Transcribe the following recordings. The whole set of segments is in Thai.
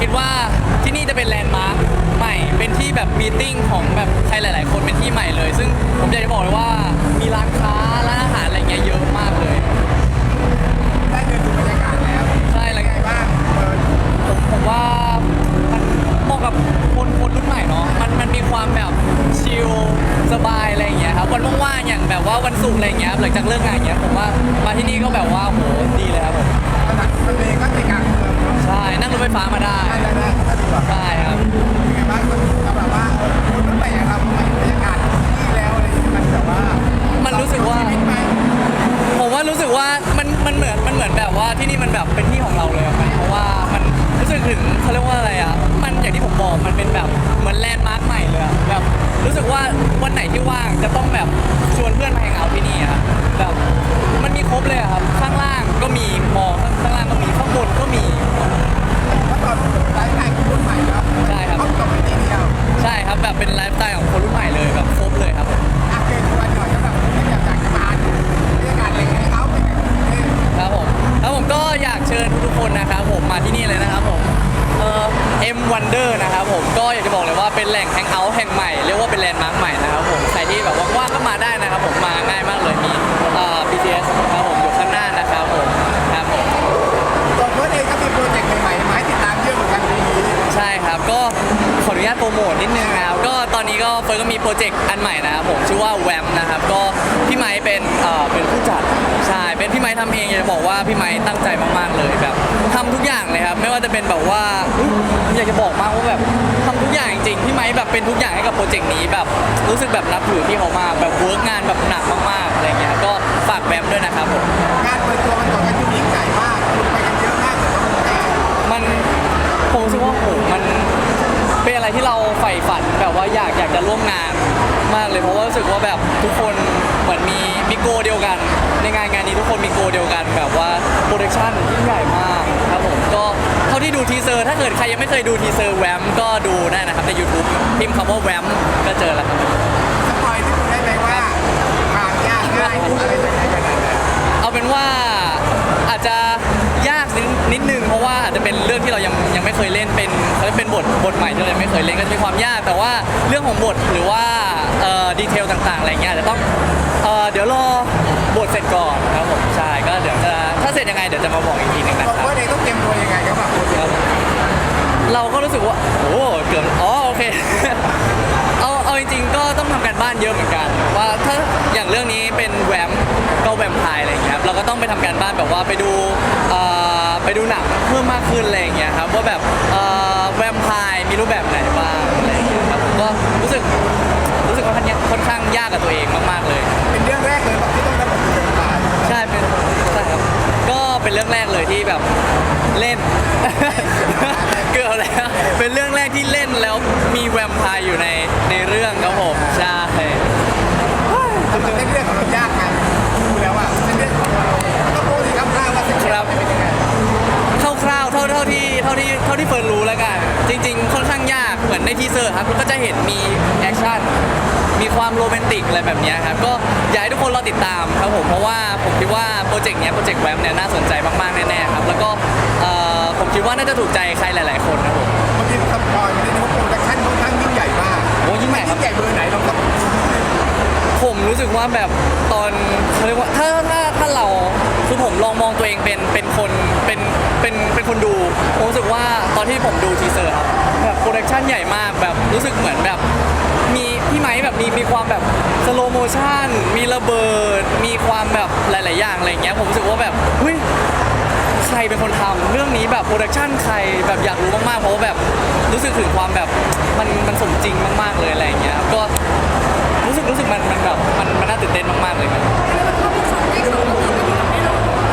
คิดว่าที่นี่จะเป็นแลนด์มาร์คใหม่ เป็นที่แบบมีติ้งของแบบใครหลาย ๆ คนเป็นที่ใหม่เลย ซึ่งผมอยากจะบอกเลยว่ามีร้านค้าร้านอาหารอะไรเงี้ยเยอะมากเลย ได้เดินดูบรรยากาศแล้วใช่แล้วเป็นไงบ้างเออผมผมว่ามันเหมาะกับคนคนรุ่นใหม่เนาะมันมันมีความแบบชิลสบายอะไรอย่างเงี้ยครับวันว่างๆอย่างแบบว่าวันศุกร์อะไรอย่างเงี้ยครับหลังจากเลิกงานอย่างเงี้ยผมว่ามาที่นี่ก็แบบว่าโหดีเลยครับผมสถานที่มันเองก็ใจกลางเมืองเนาะ ใช่นั่งรถไฟฟ้ามาได้ ได้ได้ได้สะดวกใช่ครับเป็นไงบ้างสำหรับว่าเออคนรุ่นใหม่อย่างเรามาอยู่บรรยากาศที่นี่แล้วอะไรอย่างเงี้ยมันแบบว่ามันรู้สึกว่า ชีตไหมผมว่ารู้สึกว่ามันมันเหมือนมันเหมือนแบบว่าที่นี่มันแบบเป็นที่ของเราเลยอะมันเพราะว่ามันรู้สึกถึงเขาเรียกว่าอะไรอะมันอย่างที่ผมบอกมันเป็นแบบเหมือนแลนด์มาร์คใหม่เลยอะแบบรู้สึกว่าวันไหนที่ว่างจะต้องแบบชวนเพื่อนมาแฮงเอาท์ที่นี่อะแบบมันมีครบเลยอะครับข้างล่างก็มี ผมก็อยากจะบอกเลยว่าเป็นแหล่งแฮงเอาท์แห่งใหม่เรียกว่าเป็นแลนด์มาร์คใหม่นะครับผมใครที่แบบว่างๆก็มาได้นะครับผมมาง่ายมากเลยมีเอ่อ BTS ครับผมอยู่ข้างหน้านะครับผมครับผมตัวเพื่อนเองก็มีโปรเจกต์ใหม่ๆมาให้ติดตามเยอะเหมือนกันปีนี้ใช่ครับก็ขออนุญาตโปรโมทนิดนึงนะครับก็ต อนนี้ก็เฟิร์นก็มีโปรเจกต์อันใหม่นะครับผมชื่อว่าแวมนะครับก็พี่ไม้เป็นเอ่อเป็นผู้จัดใช่เป็นพี่ไม้ทำเองอยากจะบอกว่าพี่ไม้ตั้งใจมากๆเลยแบบทำทุกอย่างเลยครับไม่ว่าจะเป็นแบบว่าอุ๊ยอยากจะบอกมากว่าแบบทำทุกอย่างจริงๆพี่ไม้แบบเป็นทุกอย่างให้กับโปรเจกต์นี้แบบรู้สึกแบบนับถือพี่เขามากแบบเวิร์กงานแบบหนัก มากเลยเพราะว่ารู้สึกว่าแบบทุกคนเหมือนมีมีโกเดียวกัน ในงานงานนี้ทุกคนมีโกเดียวกัน แบบว่าโปรดักชั่นยิ่งใหญ่มากครับผมก็เท่าที่ดูทีเซอร์ถ้าเกิดใครยังไม่เคยดูทีเซอร์แวมก็ดูได้นะครับใน YouTube พิมพ์คำว่าแวมก็เจอแล้วครับสปอยที่คุณได้ไหมว่าความยากง่ายอะไรยังไงกันนะเอาเป็นว่าอาจจะยากนิดนิดนึงเพราะว่าอาจจะเป็นเรื่องที่เรายังยังไม่เคยเล่นเป็นเขาเรียกเป็นบทบทใหม่ที่เรายังไม่เคยเล่นก็จะมีความยาก แต่ว่าเรื่องของบทหรือว่าเอ่อ ดีเทลต่างๆอะไรเงี้ยอาจจะต้องเอ่อเดี๋ยวรอบทเสร็จก่อนครับผมใช่ก็เดี๋ยวจะถ้าเสร็จยังไงเดี๋ยวจะมาบอกอีกทีหนึงนะตัวครับเพื่อนเองต้องเตรียมตัวยังไงครับโปรเจกต์เราก็รู้สึกว่า โอ้เกือบอ๋อโอเค เอาเอาจริงๆ ก็ต้องทำการบ้านเยอะเหมือนกัน ว่าถ้าอย่างเรื่องนี้เป็นแวมก็แวมไพร์อะไรอย่างเงี้ยครับเราก็ต้องไปทำการบ้านแบบว่าไปดูเอ่อไปดูหนังเพิ่มมากขึ้นอะไรอย่างเงี้ยครับว่าแบบเอ่อแวมไพร์มีรูปแบบไหนบ้างอะไรอย่างเงี้ยครับก็รู้สึกรู้สึกว่าค่ อนข้างค่อนข้างยากกับตัวเองมากๆเลย เป็นเรื่องแรกเลยแบบที่ต้องรับบทเป็นตายใช่เป็นใช่ครับก็เป็นเรื่องแรกเลยที่แบบเล่น เกือบแล้วเป็นเรื่องแรกที่เล่นแล้วมีแวมไพร์อยู่ในในเรื่องครับผมใช่สำหรับเรื่องของเรายากไงดูแล้วอะเป็นเรื่องของเราก็โปรดีครับข้าวว่าเป็นยังไงคร่าวๆเท่าเท่าที่เท่าที่เท่าที่เฟิร์นรู้แล้วกัน จริง ๆ ค่อนข้างยากเหมือนในทีเซอร์ครับก็จะเห็นมีแอคชั่น มีความโรแมนติกอะไรแบบเนี้ยครับก็อยากให้ทุกคนรอติดตามครับผมเพราะว่าผมคิดว่าโปรเจกต์เนี้ยโปรเจกต์แวมเนี่ยน่าสนใจมากๆแน่ๆครับแล้วก็เอ่อผมคิดว่าน่าจะถูกใจใครหลาย ๆ คนครับผมเมื่อกี้สปอยมาได้ดูโปรดักชั่นค่อนข้างยิ่งใหญ่มากโอ้ยิ่งใหญ่ครับยิ่งใหญ่เบอร์ไหนลองสปอยผมรู้สึกว่าแบบตอนเขาเรียกว่าถ้าถ้าถ้าเราคือผมลองมองตัวเองเป็นเป็นคนเป็นเป็นเป็นคนดูผมรู้สึกว่าตอนที่ผมดูทีเซอร์ครับแบบโปรดักชันใหญ่มากแบบรู้สึกเหมือนแบบมีพี่ไม้แบบมีมีความแบบสโลโมชันมีระเบิด มีความแบบหลาย ๆ อย่างอะไรเงี้ยผมรู้สึกว่าแบบเฮ้ยใครเป็นคนทำเรื่องนี้แบบโปรดักชันใครแบบอยากรู้มาก ๆ เพราะว่าแบบรู้สึกถึงความแบบมันมันสมจริงมาก ๆ เลยอะไรเงี้ยครับก็รู้สึกรู้สึกมันมันแบบมันมันน่าตื่นเต้นมาก ๆ เลยครับ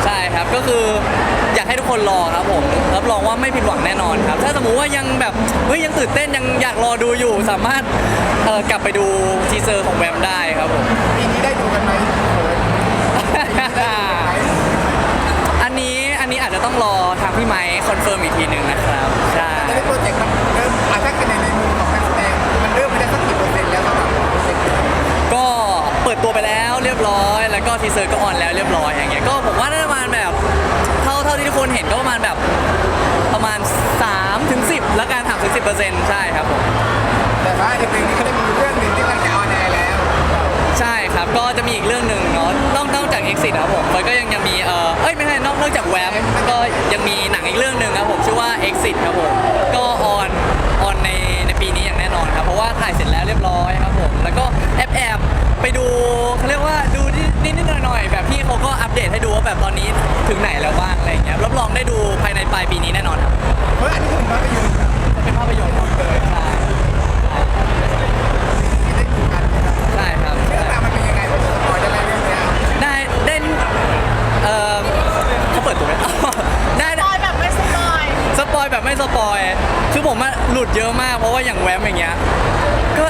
ใช่ครับก็คืออยากให้ทุก คนรอครับผมรับรองว่าไม่ผิดหวังแน่นอนครับ ถ้าสมมุติว่ายังแบบเฮ้ยยังตื่นเต้นยังอยากรอดูอยู่ สามารถเออกลับไปดูทีเซอร์ของแวมได้ครับผมปีนี้ได้ดูกันไหมเอออันนี้อันนี้อาจจะต้องรอทางพี่ไมค์คอนเฟิร์มอีกทีหนึ่งนะครับใช่ตอนนี้โปรเจกต์มันเริ่มอาถ้าในในมุมของนักแสดงมันเริ่มไปได้สักกี่เปอร์เซ็นต์แล้วสำหรับโปรเจกต์นี้ก็เปิดตัวไปแล้วเรียบร้อย แล้วก็ทีเซอร์ก็ออนแล้วเรียบร้อยอย่างเงี้ยก็ผมว่าน่าจะ ท่าเท่าที่ทุกคนเห็นก็ประมาณแบบประมาณ3ถึง10 10%ใช่ครับผมแต่ว่าในเพลงนี้ก็จะมีเรื่องหนึ่งที่กำลังจะออนแอร์แล้ว ใช่ครับก็จะมีอีกเรื่องหนึ่งเนาะนอกนอกจาก Exit ครับผมมันก็ยังยังมีเออเอ้ยไม่ใช่นอกนอกจากแวมก็ยังมีหนังอีกเรื่องหนึ่งครับผมชื่อว่า Exit ครับผมก็ออนออนในในปีนี้อย่างแน่นอนครับเพราะว่าถ่ายเสร็จแล้วเรียบร้อยครับ หน่อยๆแบบพี่เขาก็อัปเดตให้ดูว่าแบบตอนนี้ถึงไหนแล้วบ้างอะไรอย่างเงี้ยรับรองได้ดูภายในปลายปีนี้แน่นอนครับเฮ้ยอันนี้คือภาพยนตร์เป็นภาพยนตร์เลยใช่ที่ได้ดูกันนะครับใช่ครับเรื่องราวมันเป็นยังไงวะจะสปอยได้ไหมเรื่องเนี้ยได้ได้เออเขาเปิดตัวไหม ได้สปอยแบบไม่สปอยสปอยแบบไม่สปอย คือผมอะหลุดเยอะมากเพราะว่าอย่างแวมอย่างเงี้ยก็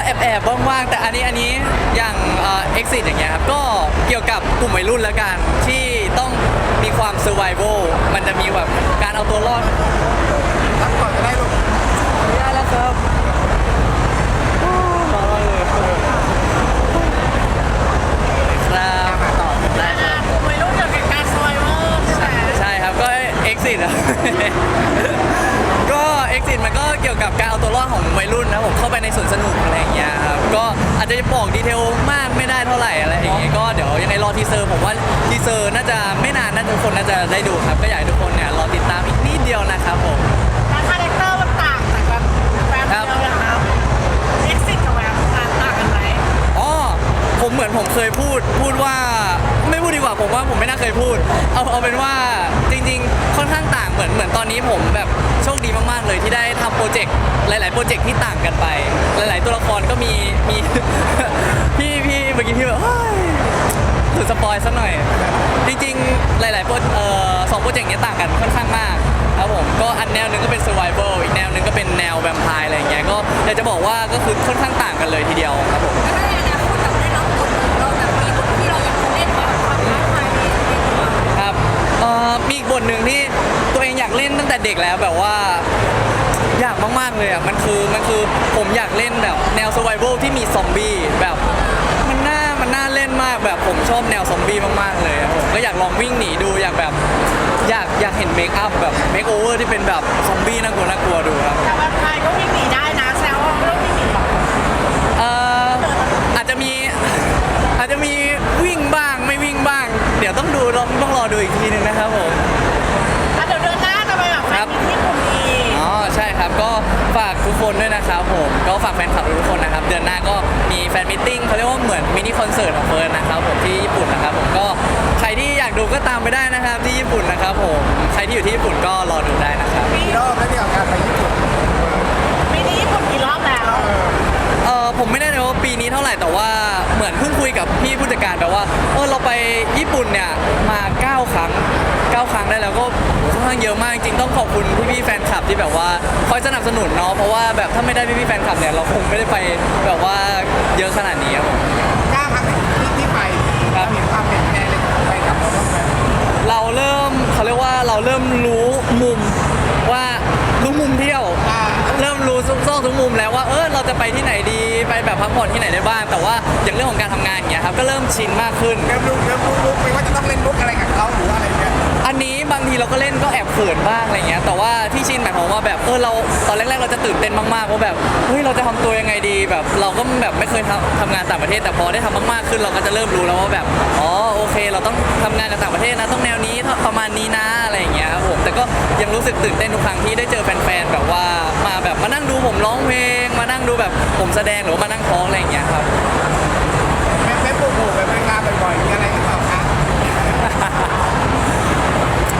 แอบแอบๆว่างๆแต่อันนี้อันนี้อย่างเอ่อ exit อย่างเงี้ยครับก็เกี่ยวกับกลุ่มวัยรุ่นแล้วกันที่ต้องมีความ survival มันจะมีแบบการเอาตัวรอดรับก่อนจะได้ลูกได้แล้วครับรอเลยครับมาต่อได้ครับ ผมไม่รู้เกี่ยวกับการซอยเวอร์ใช่ไหมใช่ครับก็ exit อะ ก็ exit มันก็เกี่ยวกับการเอาตัวรอดของวัยรุ่นนะผมเข้าไปในสวนสนุกอะไรอย่างเงี้ยครับ ก็อาจจะบอกดีเทลมากไม่ได้เท่าไหร่อะไรอย่างเงี้ยก็เดี๋ยวยังไงรอทีเซอร์ผมว่าทีเซอร์น่าจะไม่นานน่าจะทุกคนน่าจะได้ดูครับก็อยากให้ทุกคนเนี่ยรอติดตามอีกนิดเดียวนะครับผม แล้วคาแรคเตอร์มันต่างจากแบบแวมครับเดียวนะครับเอ็กซิสกับแวมต่างกันไหม อ๋อ ผมเหมือนผมเคยพูดพูดว่าไม่พูดดีกว่า ผมว่าผมไม่น่าเคยพูด เอาเอาเป็นว่าจริง ๆ ค่อนข้างต่างเหมือนเหมือนตอนนี้ผมแบบโชคดีมากๆเลยที่ได้ทำโปรเจกต์หลาย ๆ โปรเจกต์ที่ต่างกันไป หลาย ๆ ตัวละครก็มีมี พี่พี่เมื่อกี้พี่แบบเฮ้ยถูกสปอยสักหน่อย จริง ๆ หลายๆโปรเอ่อสองโปรเจกต์เนี้ยต่างกันค่อนข้างมากครับผมก็อันแนวหนึงก็เป็น survival อีกแนวหนึงก็เป็นแนวแวมไพร์อะไรอย่างเงี้ยก็อยากจะบอกว่าก็คือค่อนข้างต่างกันเลยทีเดียวครับผมถ้าในอนาคตเราได้ ทหนึ่งที่ตัวเองอยากเล่นตั้งแต่เด็กแล้วแบบว่า อยากมากๆเลยอะมันคือมันคือผมอยากเล่นแบบแนว survival ที่มีซอมบี้แบบมันน่ามันน่าเล่นมากแบบผมชอบแนวซอมบี้มากๆเลยอะผมก็อยากลองวิ่งหนีดูอยากแบบอยากอยากเห็นเมคอัพแบบเมคโอเวอร์ที่เป็นแบบซอมบี้น่ากลัวน่ากลัวดูครับแต่แวมไพร์ก็วิ่งหนีได้นะแซวว่าไม่ต้องวิ่งหนีหรอกเอ่ออาจจะมีอาจจะมีวิ่งบ้างไม่วิ่งบ้าง เดี๋ยวต้องดูต้องต้องรอดูอีกทีหนึงนะครับผม ฝากทุกคนด้วยนะครับผมก็ฝากแฟนคลับทุกคนนะครับ เดือนหน้าก็มีแฟนมิทติ้งเขาเรียกว่าเหมือนมินิคอนเสิร์ตของเฟิร์นนะครับผมที่ญี่ปุ่นนะครับผมก็ใครที่อยากดูก็ตามไปได้นะครับ ที่ญี่ปุ่นนะครับผมใครที่อยู่ที่ญี่ปุ่นก็รอดูได้นะครับปีกี่รอบแล้วเนี่ยกับการไปญี่ปุ่นปีนี้ญี่ปุ่นกี่รอบแล้ว เออ ออผมไม่แน่ใจว่าปีนี้เท่าไหร่แต่ว่าเหมือนเพิ่งคุยกับพี่ผู้จัดการแบบว่าเออเราไปญี่ปุ่นเนี่ยมา9ครั้ง9ครั้งได้แล้วก็ค่อนข้างเยอะมากจริงต้องขอบคุณพี่พี่แฟนคลับที่แบบว่าคอยสนับสนุนเนาะเพราะว่าแบบถ้าไม่ได้พี่พี่แฟนคลับเนี่ยเราคงไม่ได้ไปแบบว่าเยอะขนาดนี้ครับผมกล้าพักที่ที่ กผ่อนที่ไหนได้บ้าง แต่ว่าอย่างเรื่องของการทำงานอย่างเงี้ยครับก็เริ่มชินมากขึ้น เริ่มรู้เริ่มรู้ลุกไปว่าจะต้องเล่นมุกอะไรกับเขาหรือว่าอะไร ทีเราก็เล่นก็แอบเขินบ้างอะไรเงี้ยแต่ว่าที่ชินหมายความว่าแบบเออเราตอนแรกๆเราจะตื่นเต้นมากๆว่าแบบเฮ้ยเราจะทำตัวยังไงดีแบบ เราก็แบบไม่เคยทำทำงานต่างประเทศ แต่พอได้ทำมากๆขึ้นเราก็จะเริ่มรู้แล้วว่าแบบอ๋อโอเค เราต้องทำงานกับต่างประเทศนะต้องแนวนี้ประมาณนี้นะอะไรอย่างเงี้ยครับผมแต่ก็ยังรู้สึกตื่นเต้นทุกครั้งที่ได้เจอแฟนๆแบบว่ามาแบบมานั่งดูผมร้องเพลง มานั่งดูแบบผมแสดงหรือว่ามานั่งท้องอะไรอย่างเงี้ยครับ แม่แม่ปูปูไปอเมริกาบ่อยๆมีอะไรหรือเปล่าคะ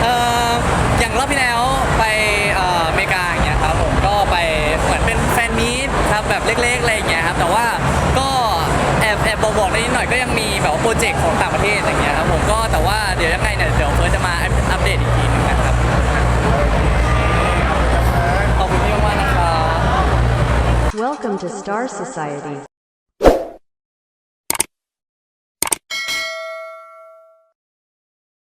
เอ่อ อย่างรอบที่แล้วไปเอ่ออเมริกาอย่างเงี้ยครับผมก็ไปเหมือนเป็นแฟนมีตครับแบบเล็กๆอะไรอย่างเงี้ยครับแต่ว่าก็แอบแอบบอกบอกได้นิดหน่อยก็ยังมีแบบว่าโปรเจกต์ของต่างประเทศอย่างเงี้ยครับผมก็แต่ว่าเดี๋ยวยังไงเนี่ยเดี๋ยวเฟิร์สจะมาอัปเดตอีกทีหนึงนะครับขอบคุณพี่มากๆนะครับ Welcome to Star Society.